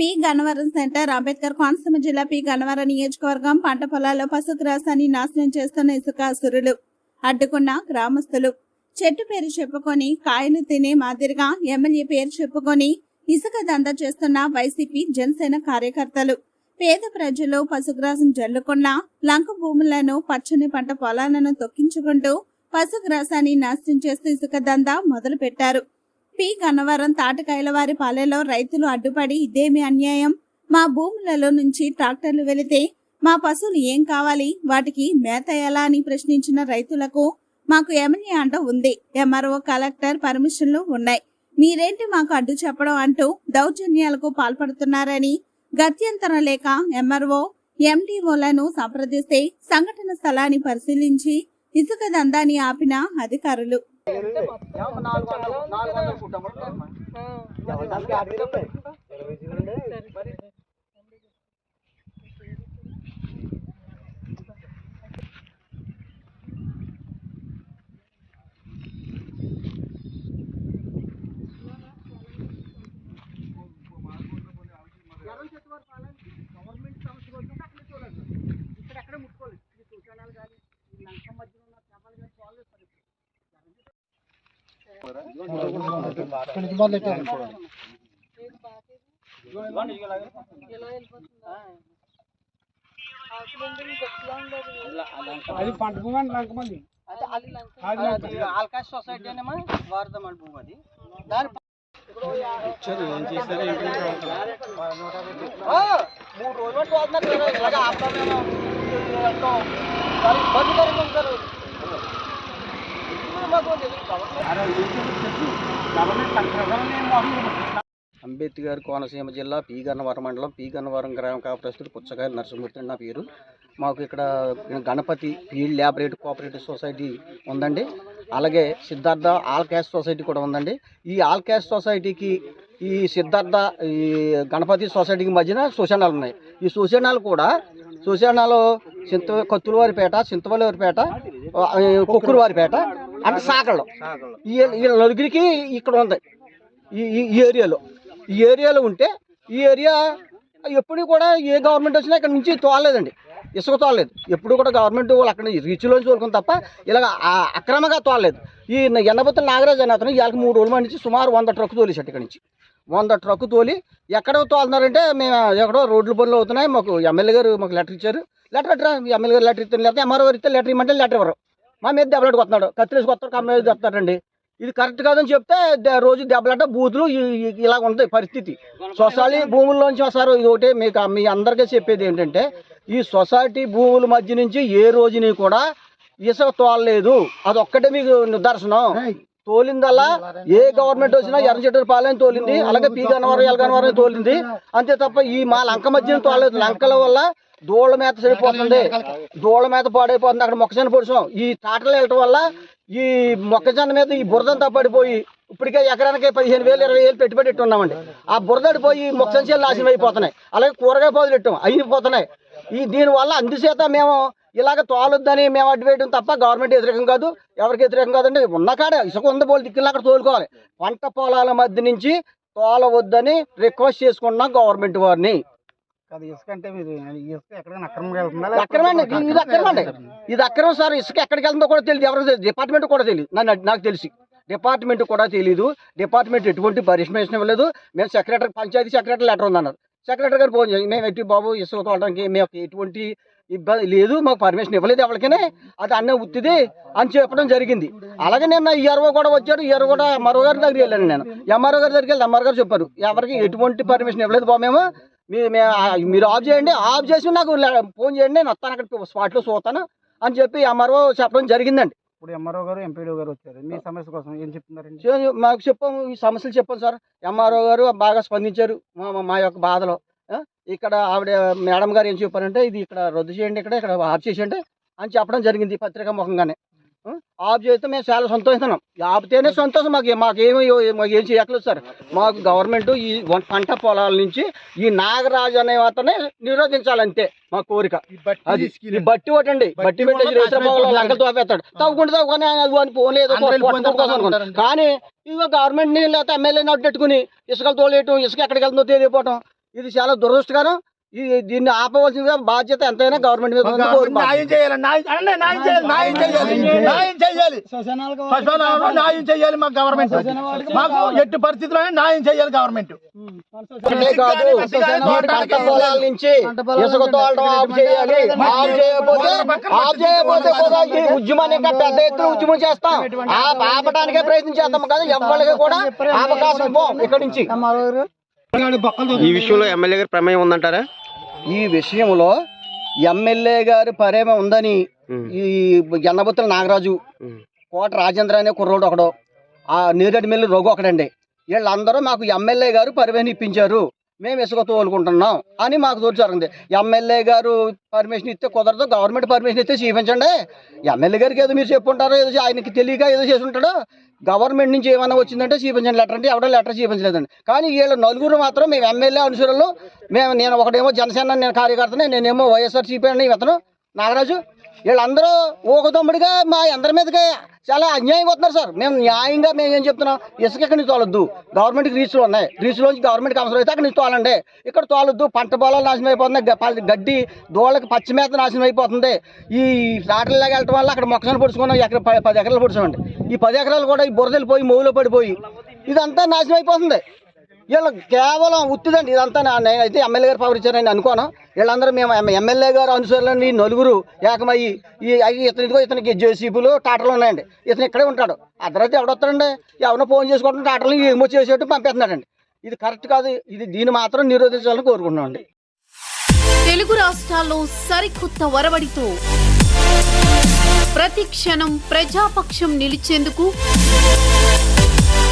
P Gannavaram centre Ambedkar Konaseema జిల్లా P Gannavaram నియోజకవర్గం పంట పొలాల్లో పశుగ్రాసాన్ని నాశనం చేస్తున్న ఇసుక అసురులు అడ్డుకున్న గ్రామస్తులు. చెట్టు పేరు చెప్పుకొని కాయలు తినే మాదిరిగా ఎమ్మెల్యే పేరు చెప్పుకొని ఇసుక దందా చేస్తున్న వైసీపీ జనసేన కార్యకర్తలు. పేద ప్రజలు పశుగ్రాసం జల్లుకున్న లంక భూములను పచ్చని పంట పొలాలను తొక్కించుకుంటూ పశుగ్రాసాన్ని నాశనం చేస్తూ ఇసుక దందా మొదలు ఏపీ పి గన్నవరం తాటకాయల వారి పాలెలో రైతులు అడ్డుపడి ఇదేమి అన్యాయం? మా భూములలో నుంచి ట్రాక్టర్లు వెళితే మా పశువులు ఏం కావాలి? వాటికి మేత ఎలా అని ప్రశ్నించిన రైతులకు మాకు ఎమ్మెల్యే అంట ఉంది. ఎంఆర్ఓ కలెక్టర్ పర్మిషన్లు ఉన్నాయి. మీరేంటి మాకు అడ్డు చెప్పడం అంటూ దౌర్జన్యాలకు పాల్పడుతున్నారని గత్యంతరం లేక ఎంఆర్ఓ ఎండిఓలను సంప్రదిస్తే సంఘటన స్థలాన్ని పరిశీలించి ఇసుక దందాన్ని ఆపిన అధికారులు. నాలుగు వందలు నాలుగు వందలు ఫుట్ అమ్మా దానికి అడిగి ఉన్నాయి గవర్నమెంట్ సమస్య వచ్చినప్పుడు అక్కడ చూడాలి ఇక్కడ ఎక్కడ ముట్టుకోలేదు ఈ సూచనలు కానీ ఈ లంక మధ్యలో ఉన్న చేపలు కానీ సాల్వ్ చేస్తారు అది పంట భూమి అండి లంకమంది అంటే అది అది లంక. అది ఆల్కాష్ సొసైటీ అనేమా వారదమండి భూమి అది దాని ప- ఆ, మూడు రోజులు బట్టి వాడుతున్నారు కదా, ఇలాగ ఆపుతామేమో. ఎంతో చాలా ఇబ్బందికరంగా ఉంది సార్. ఇప్పుడు మాకు తెలియదు కాబట్టి. అంబేద్కర్ కోనసీమ జిల్లా పీ గన్నవరం మండలం పీ గన్నవరం గ్రామ కాపురస్తుడు పుచ్చకాయలు నరసింహమూర్తి నా పేరు. మాకు ఇక్కడ Ganapati field laboratory cooperative society ఉందండి. అలాగే సిద్ధార్థ ఆల్ క్యాస్ట్ సొసైటీ కూడా ఉందండి. ఈ ఆల్ క్యాస్ట్ సొసైటీకి ఈ సిద్ధార్థ ఈ గణపతి సొసైటీకి మధ్యన సూచనలు ఉన్నాయి. ఈ సూచనలు కూడా సూచనలు చింత కత్తులవారిపేట చింతవల్లివారిపేట కుక్కురువారిపేట అంటే సాకళ్ళు ఈ నలుగురికి ఇక్కడ ఉంది. ఈ ఏరియాలో. ఈ ఏరియాలో ఉంటే ఈ ఏరియా ఎప్పుడు కూడా ఏ గవర్నమెంట్ వచ్చినా ఇక్కడ నుంచి తోలలేదండి. ఇసుక తోలలేదు. ఎప్పుడు కూడా గవర్నమెంట్ వాళ్ళు అక్కడ రీచ్లోంచి తోలుకుని తప్ప ఇలాగ అక్రమంగా తోలలేదు. ఈ ఎన్నబతుల నాగరాజు అనే అతను ఇవాళకి మూడు రోజుల నుంచి సుమారు వంద ట్రక్కు తోలేసాడు ఇక్కడ నుంచి. వంద ట్రక్కు తోలి ఎక్కడ తోలుతున్నారంటే మేము ఎక్కడో రోడ్ల పనులు అవుతున్నాయి. మాకు ఎమ్మెల్యే గారు మాకు లెటర్ ఇచ్చారు. లెటర్ అట్రా ఎమ్మెల్యే గారు లెటర్ ఇస్తారు. లేకపోతే ఎంఆర్ఓ గారు ఇస్తే లెటర్ ఇవ్వమంటే లెటర్ ఇవ్వరు. మా మీద దెబ్బలాడు కొస్తున్నాడు కత్తిరేసి కొత్త కమ్మ చెప్తారండి ఇది కరెక్ట్ కాదని చెప్తే రోజు దెబ్బలాట బూతులు ఇలా ఉంది పరిస్థితి. సొసైటీ భూముల్లోంచి వస్తారు. ఇది ఒకటి మీకు మీ అందరికీ చెప్పేది ఏంటంటే ఈ సొసైటీ భూముల మధ్య నుంచి ఏ రోజుని కూడా ఇసుక తోలలేదు. అది ఒక్కటే మీకు నిదర్శనం. తోలిందల్లా ఏ గవర్నమెంట్ వచ్చినా ఎర్రచెట్టు పాలెం తోలింది అలాగే పీ గన్నవరం ఎల్ గన్నవరం తోలింది. అంతే తప్ప ఈ మా లంక మధ్యన తోలలేదు. లంకల వల్ల దూళ్ళ మేత సరిపోతుంది. దూళ్ళ మేత పాడైపోతుంది. అక్కడ మొక్కజొన్న పొడిచాం. ఈ టాటలు వెళ్ళటం వల్ల ఈ మొక్కజొన్న మీద ఈ బురదంతా పడిపోయి ఇప్పటికే ఎకరానికి పదిహేను వేలు ఇరవై వేలు పెట్టుబడి పెట్టి ఉన్నామండి ఆ బురదడిపోయి మొక్కజొన్న చేలు నాశనం అయిపోతున్నాయి. అలాగే కూరగాయ పాదులు పెట్టాం అయిపోతున్నాయి ఈ దీనివల్ల అందుచేత మేము ఇలాగ తోలొద్దని మేము అడ్డు వేయడం తప్ప గవర్నమెంట్ వ్యతిరేకం కాదు ఎవరికి వ్యతిరేకం కాదండి. ఉన్న కాడ ఇసుక ఉంది పోలి దిక్కులు అక్కడ తోలుకోవాలి. పంట పొలాల మధ్య నుంచి తోలవద్దని రిక్వెస్ట్ చేసుకుంటున్నాం గవర్నమెంట్ వారిని. అది ఇసుక అంటే మీరు ఈ ఇసుక ఎక్కడికైనా అక్రమంగా వెళ్తుందా అక్రమండి ఇది- ఇది అక్రమండి ఇది అక్రమం సార్ ఇసుక ఎక్కడికి వెళ్తుందో కూడా తెలియదు ఎవరికి తెలియదు డిపార్ట్మెంట్ కూడా తెలియదు నన్ను నాకు తెలిసి. డిపార్ట్మెంట్ కూడా తెలియదు డిపార్ట్మెంట్ ఎటువంటి పర్మిషన్ ఇవ్వలేదు మేము సెక్రటరీ పంచాయతీ సెక్రటరీ లెటర్ ఉందన్నారు. సెక్రటరీ గారు ఫోన్ చేసి మేము ఎట్టి బాబు ఇసుక తోలడానికి మేము ఎటువంటి ఇబ్బంది లేదు. మాకు పర్మిషన్ ఇవ్వలేదు ఎవరికైనా. అది అన్నీ ఉత్తిది అని చెప్పడం జరిగింది. అలాగే నిన్న ఈఆర్ఓ కూడా వచ్చారు. ఈఆర్ఓ కూడా ఎంఆర్ఓ గారి దగ్గరికి వెళ్ళాను నేను. ఎంఆర్ఓ గారి దగ్గరికి వెళ్ళి ఎంఆర్ఓ గారు చెప్పారు ఎవరికి ఎటువంటి పర్మిషన్ ఇవ్వలేదు బాబు మేము. మీరు ఆఫ్ చేయండి ఆఫ్ చేసి నాకు ఫోన్ చేయండి నేను వస్తాను అక్కడ స్పాట్లో చూస్తాను అని చెప్పి ఎంఆర్ఓ చెప్పడం జరిగిందండి. ఇప్పుడు ఎంఆర్ఓ గారు ఎంపీడీ గారు వచ్చారు. మీ సమస్య కోసం ఏం చెప్తున్నారండి? మాకు చెప్పాము ఈ సమస్యలు చెప్పాను సార్. ఎంఆర్ఓ గారు బాగా స్పందించారు మా మా- యొక్క బాధలో. ఇక్కడ ఆవిడ మేడం గారు ఏం చెప్పారంటే ఇది ఇక్కడ రద్దు చేయండి ఇక్కడ ఇక్కడ ఆఫ్ చేసేయండి అని చెప్పడం జరిగింది పత్రికా ముఖంగానే. ఆఫ్ చేస్తే మేము చాలా సంతోషిస్తున్నాం. ఆపితేనే సంతోషం. మాకు మాకేమీ మాకు ఏం చేయట్లేదు సార్. మాకు గవర్నమెంట్ ఈ పంట పొలాల నుంచి ఈ నాగరాజు అనే అతనే నిరోధించాలంతే మా కోరిక. అది బట్టి ఒకటండి బట్టి పెట్టేసి లంకలు తోపేస్తాడు. తవ్వుకుంటూ తవ్వుకొని అది అని పోనీ ఏదో కోసం కానీ ఇదిగో గవర్నమెంట్ని లేకపోతే ఎమ్మెల్యేని అడ్డెట్టుకుని ఇసుకలు తోలేయటం ఇసుక ఎక్కడికి వెళ్తుందో తెలియపోవటం ఇది చాలా దురదృష్టకరం. దీన్ని ఆపవలసిన బాధ్యత ఎంతైనా గవర్నమెంట్ మీద న్యాయం చేయాలి న్యాయం చేయాలి న్యాయం చేయాలి న్యాయం చేయాలి న్యాయం చేయాలి. మాకు గవర్నమెంట్ మాకు ఎట్టి పరిస్థితుల్లో న్యాయం చేయాలి గవర్నమెంట్ కాదు ఈ పంట పొలాల నుంచి ఇసుక తోలడం ఆఫ్ చేయాలి. ఆఫ్ చేయకపోతే ఆఫ్ చేయకపోతే కూడా ఈ ఉద్యమాన్ని ఇంకా పెద్ద ఎత్తున ఉద్యమం చేస్తాం. ఆ- ఆపడానికే ప్రయత్నం చేస్తాం కదా ఎవరికి కూడా అవకాశం ఇక్కడి నుంచి. ఈ విషయంలో ఎమ్మెల్యే గారి ప్రమేయం ఉందంటారా? ఈ విషయంలో ఎమ్మెల్యే గారి పరేమ ఉందని ఈ ఎన్నబుత్తల నాగరాజు కోట రాజేంద్ర అనే కుర్రోడు ఒకడు ఆ నీరెడ్డి మిల్లి రఘు ఒకడండి. వీళ్ళందరూ మాకు ఎమ్మెల్యే గారు పరివహన ఇప్పించారు. మేము ఇసుక తోలుకుంటున్నాం అని మాకు తోడు జరిగింది. ఎమ్మెల్యే గారు పర్మిషన్ ఇస్తే కుదరదు గవర్నమెంట్ పర్మిషన్ ఇస్తే చూపించండి ఎమ్మెల్యే గారికి ఏదో మీరు చెప్పుంటారో ఏదో ఆయనకి తెలియక ఏదో చేసి ఉంటాడో గవర్నమెంట్ నుంచి ఏమైనా వచ్చిందంటే చూపించండి లెటర్ అంటే ఎవడో లెటర్ చూపించలేదండి కానీ వీళ్ళు నలుగురు మాత్రం మేము ఎమ్మెల్యే అనుసరులు మేము నేను ఒకటేమో జనసేన నేను కార్యకర్తనే నేనేమో వైఎస్ఆర్ సిపి అండి ఇతను నాగరాజు వీళ్ళందరూ ఊకదమ్ముడిగా మా అందరి మీదకి చాలా అన్యాయంగా వస్తున్నారు సార్. మేము న్యాయంగా మేము ఏం చెప్తున్నాం? ఇసుక ఇక్కడ నుంచి తోలొద్దు. గవర్నమెంట్కి రీచ్లు ఉన్నాయి. రీచ్లోంచి గవర్నమెంట్కి అవసరం అయితే అక్కడ నుంచి తోలండి. ఇక్కడ తోలొద్దు. పంట పొలాలు నాశనం అయిపోతున్నాయి. గడ్డి దోళ్ళకి పచ్చి మేత నాశనం అయిపోతుంది. ఈ రాటల్లాగా వెళ్ళటం వల్ల అక్కడ మొక్కజొన్న పొడుచుకున్నాం. ఎకర పది ఎకరాలు పొడుచుకోండి ఈ పది ఎకరాలు కూడా ఈ బురదలు పోయి మూలో పడిపోయి ఇదంతా నాశనం అయిపోతుంది. వీళ్ళు కేవలం ఉత్తిదండి ఇదంతా నా- నేనైతే ఎమ్మెల్యే గారు పవర్ ఇచ్చారని అనుకోను. వీళ్ళందరూ మేము ఎమ్మెల్యే గారు అనుసరులని నలుగురు ఏకమయ్యి ఈ ఐ- ఇతను ఇదిగో ఇతనికి జేసీబీలు టాటలు ఉన్నాయండి. ఇతను ఇక్కడే ఉంటాడు. అర్ధరాత్రి ఎవడొస్తాడండి? ఎవరినో ఫోన్ చేసుకోవటం టాటలు ఏమో చేసేట్టు పంపిస్తున్నాడండి. ఇది కరెక్ట్ కాదు. ఇది దీన్ని మాత్రం నిరోధించాలని కోరుకుంటున్నామండి. తెలుగు రాష్ట్రాల్లో సరికొత్త వరవడితో ప్రతి క్షణం ప్రజాపక్షం నిలిచేందుకు